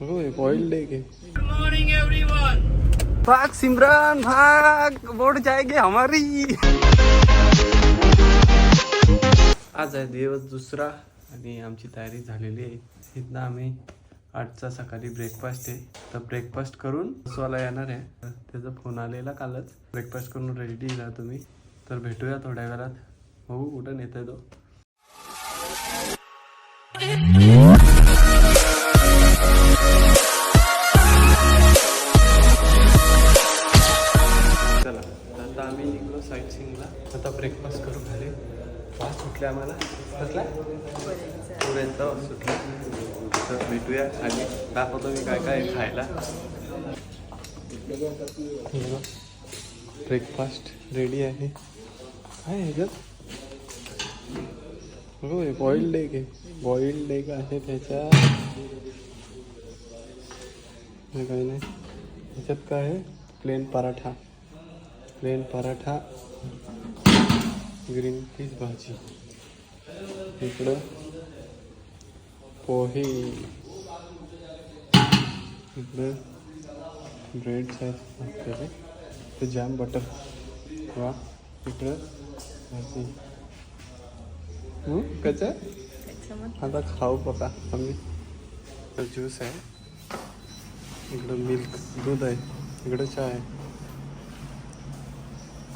है Good morning, everyone. भाग सिमरन भाग बोट जाएगी हमारी आज आहे दिवस दुसरा आणि आमची तयारी झालेली आहे. इथनं आम्ही आठचा सकाळी ब्रेकफास्ट आहे. तर ब्रेकफास्ट करून बसवायला येणार आहे. त्याचा फोन आलेला कालच. ब्रेकफास्ट करून रेडी ना तुम्ही. तर भेटूया थोड्या वेळात. बघू कुठं नेताय तो? आलो साईट सिंगला आता ब्रेकफास्ट करू झाले. वास सुटले आम्हाला. कसला पुऱ्यांचा वास सुटला तर भेटूया खाली दाखवतो मी काय काय आहे खायला. ब्रेकफास्ट रेडी आहे. काय आहे हो होय बॉइल्ड एग आहे. बॉइल्ड एग आहे त्याच्या हे काय नाही. त्याच्यात काय आहे? Plain paratha. Plain paratha green peas भाजी. इकडं पोहे. इकडं ब्रेड आहे ते जॅम बटर वा इकडं भाजी. हं? कसं आता खाऊ बघा आम्ही. ज्यूस आहे. इकडं मिल्क दूध आहे. इकडं चहा आहे.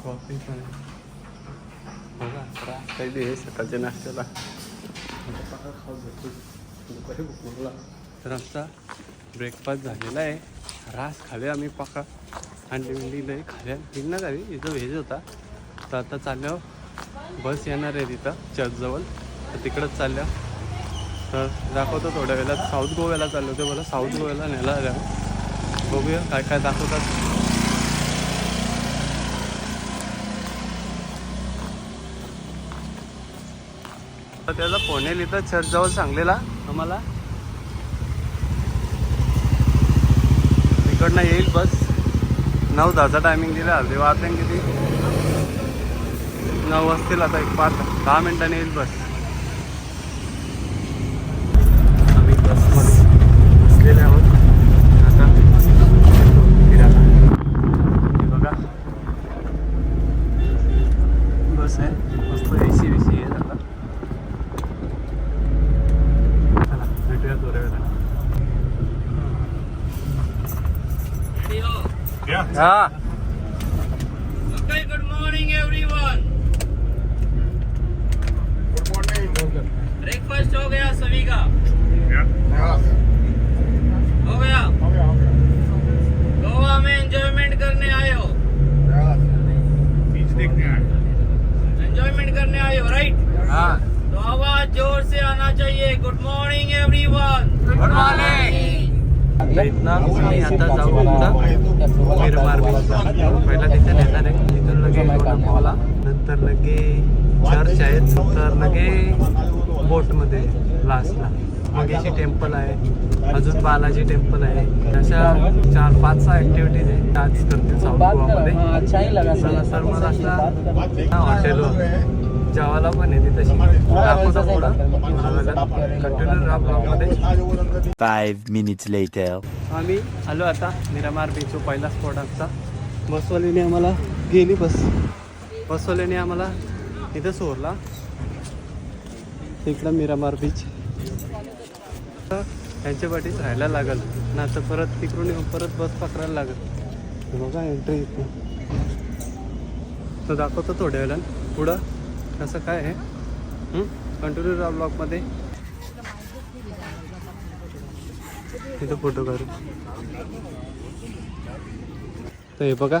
कॉफी पण बघा काही दे सकाळच्या नाश्त्याला. खाऊ. तर आमचा ब्रेकफास्ट झालेला आहे. रास खाले आम्ही पका. अंडी बिंडी लई खाल्या ना खाली इथं व्हेज होता. तर आता चालल्यावर बस येणार आहे तिथं चर्चजवळ तर तिकडंच चालल्या तर दाखवतो थोड्या वेळात. साऊथ गोव्याला चाललो होते. मला साऊथ गोव्याला नेला आल्या बघूया काय काय दाखवतात. त्याचा फोन येईल इथं चर्चजवळ सांगलेला आम्हाला. तिकडनं येईल बस. नऊ दहाचा टायमिंग दिला. अर्धे वाजता किती? नऊ वाजतील आता एक पाच. दहा मिनिटांनी येईल बस. हा। Okay, good morning, everyone. Breakfast हो गया सभी का? हो। गया? गोवा में एंजॉयमेंट करने आए हो? एंजॉयमेंट करने आए हो राइट हा। तो आवाज़ ज़ोर से आना चाहिए। Good morning everyone good morning इथनं आम्ही आता जाऊ पुढं मिरमार बीचला पहिला तिथे नेणार आहे तिथून लगे कोल्हापूरला नंतर लगे चर्च आहेत तर लगे बोटमध्ये लास्टला मगेची टेम्पल आहे अजून बालाजी टेम्पल आहे. अशा चार पाच सहा ऍक्टिव्हिटीज आहेत. आज करते साऊथ गोवामध्ये चला सर मला असा हॉटेलवर जेवायला पण आहे ती तशी. दाखवतो पुढं. कंटिन्यू राहा ब्लॉगमध्ये Five minutes later. आम्ही आलो आता मिरामार बीच पहिला स्पॉट आमचा. बसवालीने आम्हाला गेली बस. बसवाल्याने आम्हाला इथं सोडला. इकडं मिरामार बीच तर त्यांच्या पाठीच राहायला लागल. ना आता परत तिकडून येऊन परत बस पकडायला लागल. बघा एंट्री इथे तर दाखवतो थोड्या वेळानं. पुढं. कसं काय आहे? कंटिन्यू राहा ब्लॉगमध्ये तिथं फोटो काढू. तर हे बघा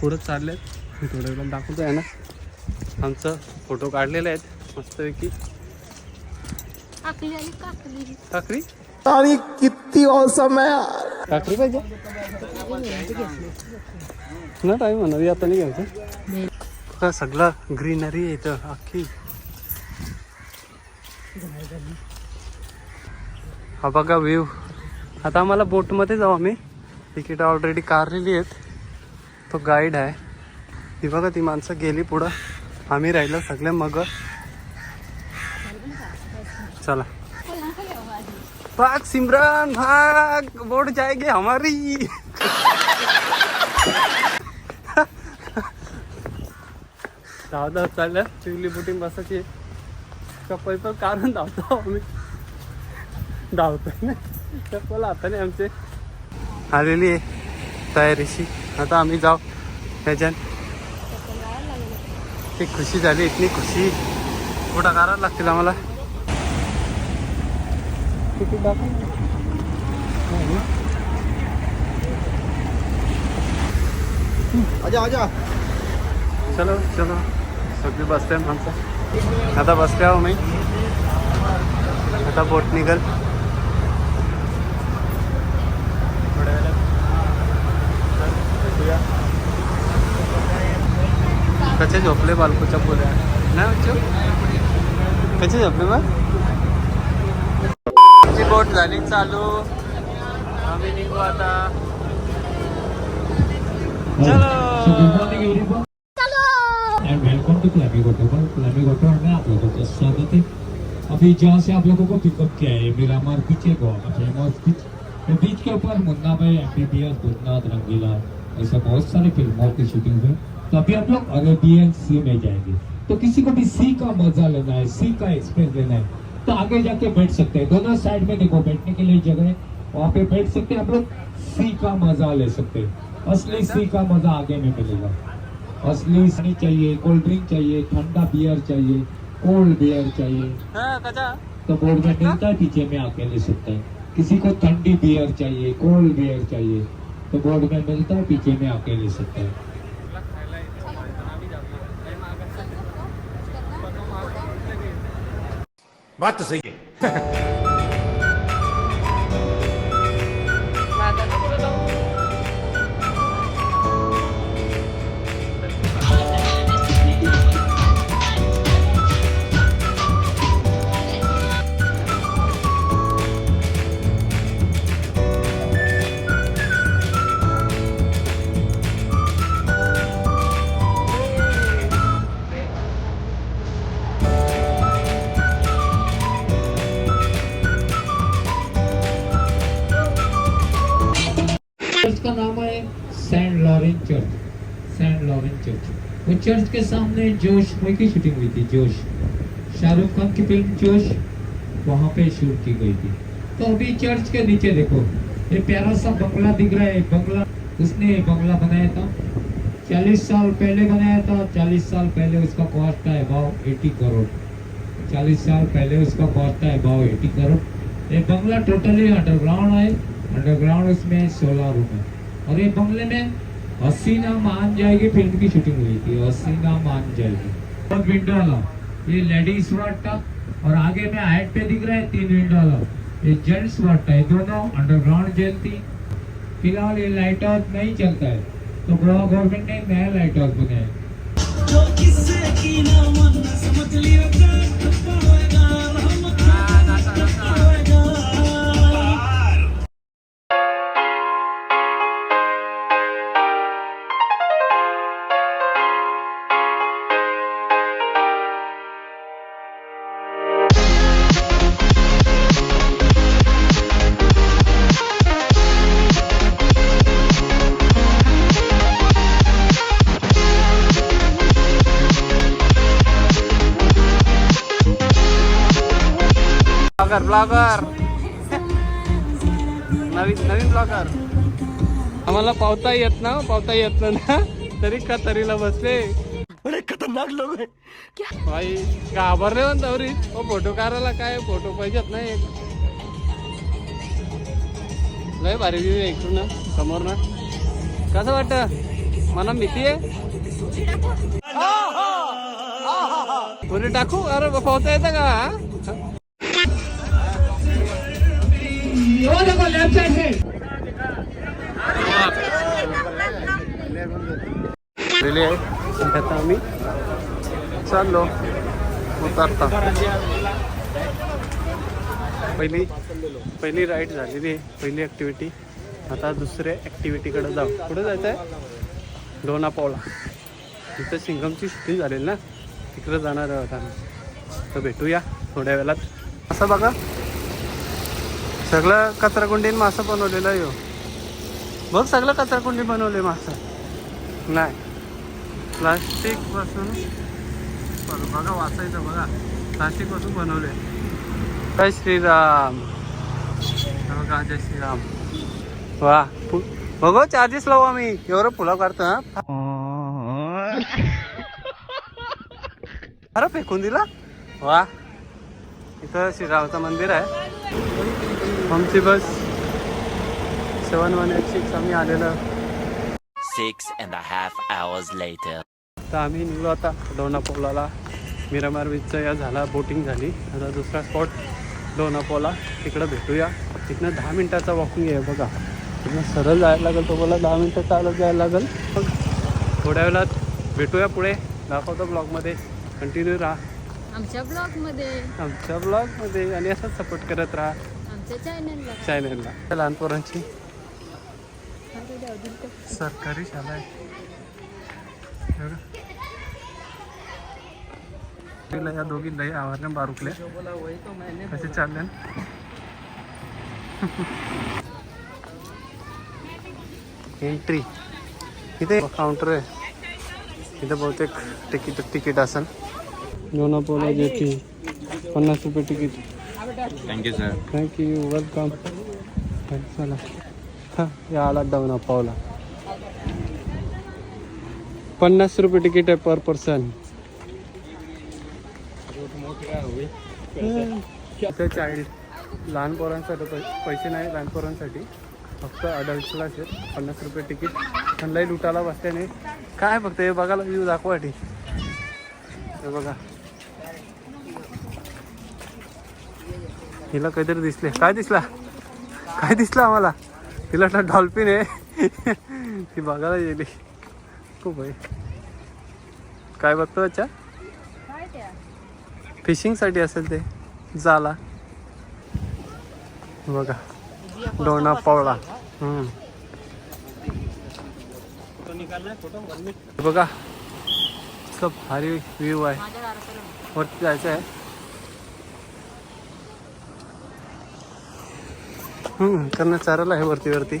पुढं चालले थोड्या वेळा दाखवतो आहे ना? आमचं फोटो काढलेले आहेत मस्तपैकी. काकली आली काकली. काकरी? अरे किती औसम है यार. काकरी पाहिजे? ना टाईम म्हणा आता नाही घ्यायचं. का सगळा ग्रीनरी आहे इथं अख्खी. हा बघा व्ह्यू आता आम्हाला बोटमध्ये जाऊ आम्ही. तिकीट ऑलरेडी काढलेली आहेत. तो गाईड आहे. ती बघा ती माणसं गेली पुढं. आम्ही राहिलो सगळे मग. चला. भाग सिमरन भाग. बोट जाएगी हमारी. धाव धाव चालल्या चिवली बोटिंग बसायची. चप्पल पण कारण धावतो आम्ही. धावतो ना. चप्पल हाताने आमचे. आलेली आहे तयारीशी. आता आम्ही जाऊ. त्याच्यात ती खुशी झाली इतनी खुशी. कुठं करायला लागतील आम्हाला? किती आजा आजा. चलो चलो. सगळी बसते आमचं आता बसले आहो मी। आता बोट निघल थोड्या वेळात भेटूया. कसे झोपले बालकोच्या पोऱ्या नाही कसे झोपले मग आमची बोट झाली चालू। आम्ही निघू आता। चलो। वेलकम टू फ्लैमिंगो पर फ्लैमिंगो में आप लोगों का स्वागत है अभी जहाँ से आप लोगों को पिकअप किया है मिरामार पीछे गोवा फ़ेमस बीच तो बीच के ऊपर मुन्ना भाई एमबीबीएस भूतनाथ रंगीला ऐसे बहुत सारी फ़िल्मों की शूटिंग हुई तो अभी आप लोग अरेबियन सी में जाएँगे तो किसी को भी सी का मज़ा लेना है सी का एक्सपीरियंस लेना है तो आगे जाके बैठ सकते हैं दोनों साइड में देखो बैठने के लिए जगह है वहाँ पे बैठ सकते हैं आप लोग सी का मज़ा ले सकते हैं असली सी का मज़ा आगे में मिलेगा असली पानी चाहिए कोल्ड ड्रिंक चाहिए ठंडा बियर चाहिए कोल्ड बियर चाहिए। तो बोर्ड में मिलता है पीछे में आके ले सकते हैं। किसी को ठंडी बियर चाहिए कोल्ड बियर चाहिए तो बोर्ड में मिलता है पीछे में आके ले सकते हैं। बात तो सही है। लॉरेंस चर्च वो चर्च के सामने जोश मूवी की शूटिंग हुई थी, जोश। शाहरुख खान की फ़िल्म जोश, वहाँ पे शूट की गई थी। तो अभी चर्च के नीचे देखो, ये प्यारा सा बंगला दिख रहा है बंगला। उसने बंगला बनाया था, चालीस साल पहले बनाया था, चालीस साल पहले उसका कॉस्ट था अबाउ एटी करोड़ चालीस साल पहले उसका कॉस्ट था अबाउ एटी करोड़ ये बंगला टोटली अंडरग्राउंड है अंडरग्राउंड उसमें सोलह रूम है और ये बंगले में हसीना मान जाएगी फ़िल्म की शूटिंग हुई थी। हसीना मान जाएगी। और विंडो वाला। ये लेडीज़ वार्ड था और आगे में हाइट पे दिख रहा है तीन विंडो वाला। ये जेंट्स वार्ड था ये दोनों अंडरग्राउंड जेल थी। फ़िलहाल ये लाइट हाउस नहीं चलता है। तो गोवा गवर्नमेंट ने नया लाइट हाउस बनाया। ब्लॉगर. नवीन नवीन ब्लॉगर. आम्हाला पावता येत ना पावता येत ना तरी का तरीला बसले. बड़े खतरनाक लोग हैं भाई घाबरले पण तवरी ओ फोटो काढायला काय? फोटो पाहिजेत ना एक. लय भारी व्ह्यू आहे इकडून ना समोर ना. कसं वाटत? मला भीती आहे? पुरी टाकू? अरे पावता येतं का? वो देखो लेफ्ट साइड से आता आम्ही चाललो. उतरता. पहिली पहिली राईड झालेली आहे. पहिली ॲक्टिव्हिटी आता दुसऱ्या ॲक्टिव्हिटीकडे जाऊ. कुठं जायचं आहे दोना पावला तिथं सिंगमची शूटिंग झालेली ना. तिकडं जाणार आहोत आम्ही. तर भेटूया थोड्या वेळात. असं बघा. सगळं कचराकुंडीन मासा बनवलेलं आहे हो. बघ सगळं कचराकुंडी बनवले मासा. नाही. प्लास्टिकपासून बघा वाचायचं बघा. प्लास्टिकपासून बनवले जय श्रीराम. बघा जय श्रीराम. वा बघ हो, चार्जेस लावू आम्ही. एवढं फुलं काढतो हा. अरे फेकून दिला? वा. इथं श्रीरामचं मंदिर आहे. आमची bus seven one eight six आम्ही आलेलं. Six and a half hours later. तर आम्ही निघलो आता लोणापोलाला मिरामार बीचचं या झाला बोटिंग झाली. आता दुसरा स्पॉट लोणापोला तिकडं भेटूया. तिथनं दहा मिनटाचा वॉकिंग आहे बघा. तिथनं सरळ जायला लागेल तो बोला दहा मिनटं चालत जायला लागेल. मग थोड्या वेळात भेटूया पुढे. दाखवतो ब्लॉगमध्ये कंटिन्यू राहा. आमच्या ब्लॉगमध्ये आमच्या ब्लॉगमध्ये आणि असंच सपोर्ट करत राहा. आमच्या लहान पोरांची सरकारी शाळा आहे. या दोघी लय या बारुकले कसे चालले एंट्री इथे काउंटर आहे. इथे बहुतेक तिकीट तिकीट असेल. लोणापोला जेटी पन्नास रुपये ticket thank you sir thank you welcome चला हां या आला डाऊन पावला पन्नास रुपये तिकीट आहे पर पर्सन चाइल्ड लहान पोरांसाठी पैसे नाही लहान पोरांसाठी. फक्त अडल्टला असेल पन्नास रुपये तिकीट त्यांनाही लुटाला बसल्याने काय फक्त हे बघायला व्ह्यू दाखवाटी हे बघा. हिला काहीतरी दिसले. काय दिसला? काय दिसलं आम्हाला? तिला ना डॉल्फिन आहे. ती बघायला गेली. खूप आहे काय बघतो अच्छा फिशिंगसाठी असेल ते. जाला. बघा. डोना पावळा बघा. सब भारी व्ह्यू आहे. वरती जायचं आहे. त्यांना चारायला आहे वरती वरती.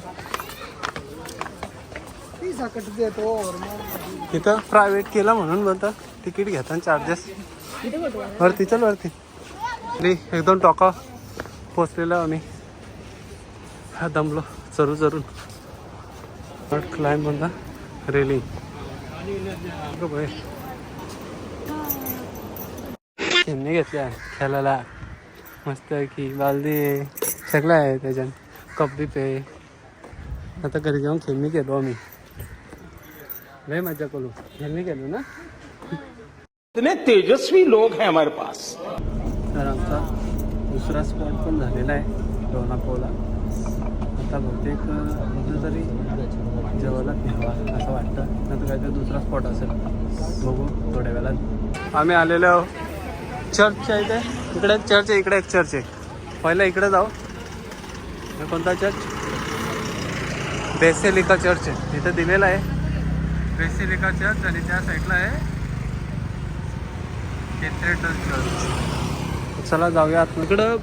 इथं प्रायव्हेट केला म्हणून म्हणतं तिकीट घेताना चार्जेस वरती चल वरती. अरे एकदम टॉका पोचलेला आम्ही. हा दमलो चरू चरून क्लाइम म्हणता रेलिंग त्यांनी घेतल्या खेळायला. मस्त की बालदी. आहे सगळं आहे त्याच्यात. कप बी पे आता घरी जाऊन खेळणी केलो आम्ही. लय मजा करू. खेळणी केलो ना? इतने तेजस्वी लोग हैं हमारे पास। तर आमचा दुसरा स्पॉट पण झालेला आहे लोणापोला आता बहुतेक कुठं तरी जेवायला घ्यावा असं वाटतं. नंतर काहीतरी दुसरा स्पॉट असेल. बघू थोड्या वेळात. आम्ही आलेलो आहो चर्चच्या इथे. इकडे एक चर्च आहे इकडे एक चर्च आहे. पहिलं इकडे जाऊ. हे कोणता चर्च बेसेलिका चर्च आहे. इथं दिलेला आहे. बेसेलिका चर्च आणि त्या साईडला आहे कॅथेड्रल चर्च चला जाऊया. आत इकडं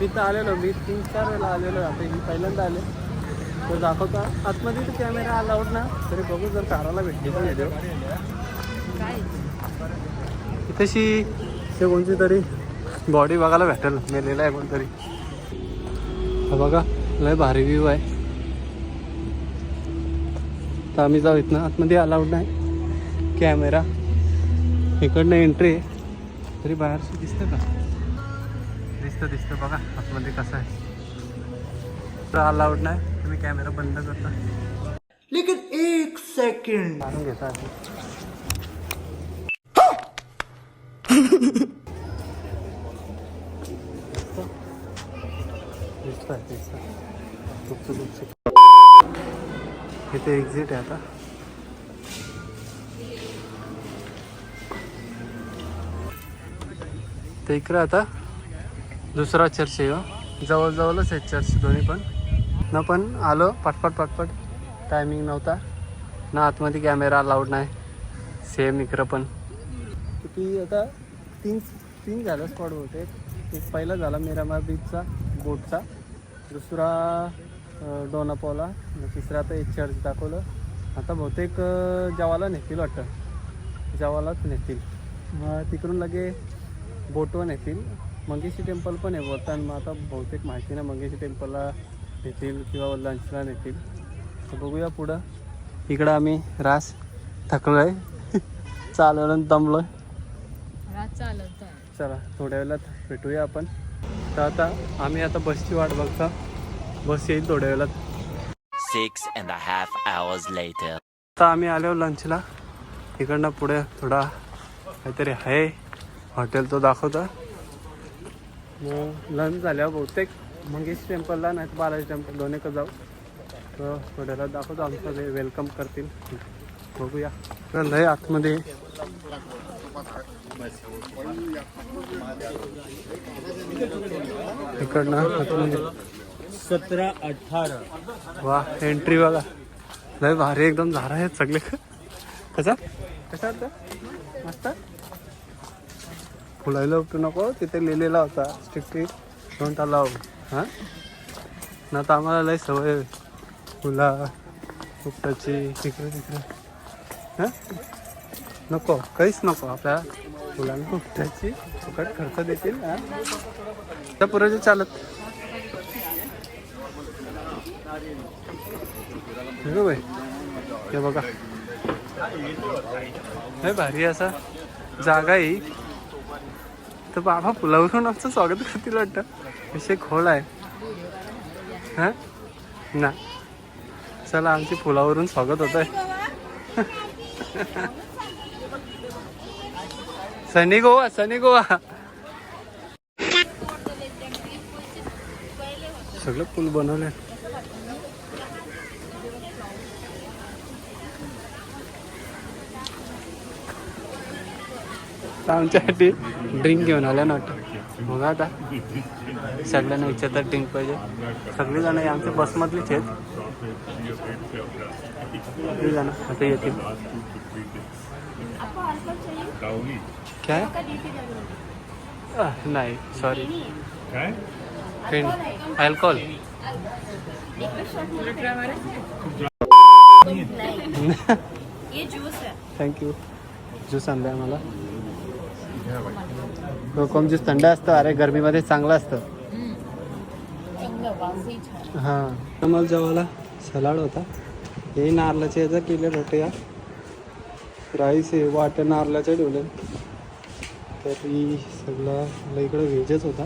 तिथं आलेलो. मी तीन चार वेळा आलेलो आता ही पहिल्यांदा आले. तर दाखवता. आतमध्ये तर कॅमेरा अलाउड ना. तरी बघू जर काराला भेटली तर व्हिडिओ इथेशी ते कोणती तरी बॉडी बघायला भेटेल. मेलेला आहे कोणतरी. हा बघा लय भारी व्ह्यू आहे. तर आम्ही जाऊ इथनं. आतमध्ये अलाउड नाही. कॅमेरा इकडनं एंट्री आहे. तरी बाहेरशी दिसतं का? दिसतं दिसतं. बघा आतमध्ये कसं आहे. तर अलाउड नाही. तुम्ही कॅमेरा बंद करता. लेकिन एक सेकंड मारून घेता इथे एक्झिट आहे आता. ते इकडं आता. दुसरा चर्च आहे हो. जवळजवळच आहे चर्च दोन्ही पण. ना पण आलो पटपट पटपट. टायमिंग नव्हता. ना आतमध्ये कॅमेरा अलाउड नाही. सेम इकडं पण. किती आता? तीन तीन झालं स्पॉट होते एक पहिला झाला मेरामा बीचचा बोटचा दुसरा डोनापोला आणि तिसरा आता एक चर्च दाखवलं. आता बहुतेक जवाला नेतील वाटतं. जवालाच नेतील. मग तिकडून लगे बोटवर नेतील. मंगेशी टेम्पल पण आहे बोलताना मग आता बहुतेक माहिती नाही मंगेशी टेम्पलला नेतील किंवा लंचला नेतील. तर बघूया पुढं. इकडं आम्ही रास थकलो आहे चालवलं दमलो चला थोड्या वेळात भेटूया आपण. तर आता आम्ही आता बसची वाट बघता. बस येईल थोड्या वेळात. And a half hours later. आता आम्ही आलो लंचला इकडनं पुढे थोडा काहीतरी आहे. हॉटेल तो दाखवता. मग लंच झाल्यावर बहुतेक मंगेश टेम्पलला नाही तर बालाजी टेम्पल दोन्ही का जाऊ. तर थोड्याला दाखवतो. आमचं ते वेलकम करतील. बघूया. लय आतमध्ये. इकडनं आतमध्ये. सतरा अठारा. वा एंट्री बघा. लय भारी एकदम झारा आहेत सगळे. कसा? कसा होता? मस्त? फुलायला उठू नको तिथे लिहिलेला होता स्ट्रिक्टली दोन तालाव हां? ना तर आम्हाला लय सवय फुला उपटाची तिकडे तिकडे. हां? नको काहीच नको. आपल्या फुलांना उपटाची फुकट खर्च देतील हां? त्या पुरेचे चालत. हे भाई हे बघा. हे भारी असा जागा आहे. ही. तर बाबा फुलावरून आमचं स्वागत करतील वाटतं. विषय खोल आहे. हा? ना. चला आमची फुलावरून स्वागत होत आहे सनी गोवा सनी गोवा. सगळं पूल बनवले आमच्यासाठी ड्रिंक घेऊन आल्या ना वाटतं. मग आता सगळ्यांना विचारतात ड्रिंक पाहिजे. सगळी जण आमच्या बसमधलीच आहेत. सगळी जण आता येतील. काय? नाही सॉरी काय? अल्कोहोल थँक्यू ज्यूस आणलाय मला कोकम ज्यूस थंड असतं अरे गरमीमध्ये चांगलं असतं. हां. तर मला जेवायला सलाड होता. हे नारळाचे याचा केले होते या राईस आहे वाट्या नारळाच्या ठेवले तरी सगळं मला इकडं व्हेजच होता.